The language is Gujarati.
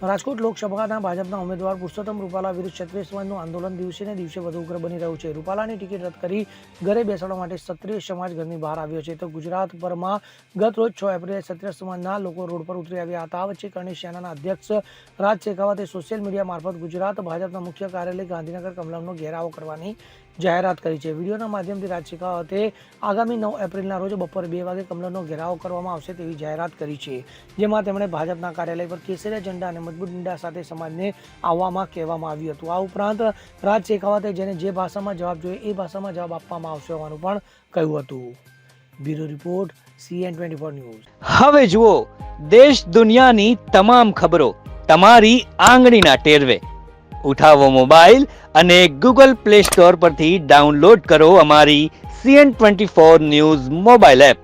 રાજકોટ લોકસભાના ભાજપના ઉમેદવાર પુરુષોત્તમ રૂપાલા વિરુદ્ધ ક્ષત્રિય સમાજનું આંદોલન દિવસે ને દિવસે વધુ ઉગ્ર બની રહ્યું છે. રૂપાલાની ટિકિટ રદ કરી ઘરે બેસાડવા માટે ક્ષત્રિય સમાજ ઘરની બહાર આવ્યો છે. તો ગુજરાત ભરમાં ગત રોજ છ એપ્રિલે ક્ષત્રિય સમાજના લોકો રોડ પર ઉતરી આવ્યા હતા. વચ્ચે કરણી સેનાના અધ્યક્ષ રાજ શેખાવતે સોશિયલ મીડિયા મારફત ગુજરાત ભાજપના મુખ્ય કાર્યાલય ગાંધીનગર કમલમનો ઘેરાવો કરવાની જાહેરાત કરી છે. વિડીયોના માધ્યમથી રાજ શેખાવતે આગામી નવ એપ્રિલના રોજ બપોરે બે વાગે કમલમનો ઘેરાવો કરવામાં આવશે તેવી જાહેરાત કરી છે, જેમાં તેમણે ભાજપના કાર્યાલય પર કેસરિયા ઝંડા અને મજબૂત મુંડા સાથે સમાજને આવવામાં કહેવામાં આવ્યું હતું. આ ઉપરાંત રાજ શેખાવતે જેને જે ભાષામાં જવાબ જોઈએ એ ભાષામાં જવાબ આપવામાં આવશે હોવાનું પણ કહ્યું હતું. Bureau report CN twenty four news. હવે જુઓ, દેશ દુનિયાની તમામ ખબરો તમારી આંગળીના ટેરવે. ઉઠાવો મોબાઈલ અને ગૂગલ પ્લે સ્ટોર પરથી ડાઉનલોડ કરો અમારી CN twenty four news mobile app.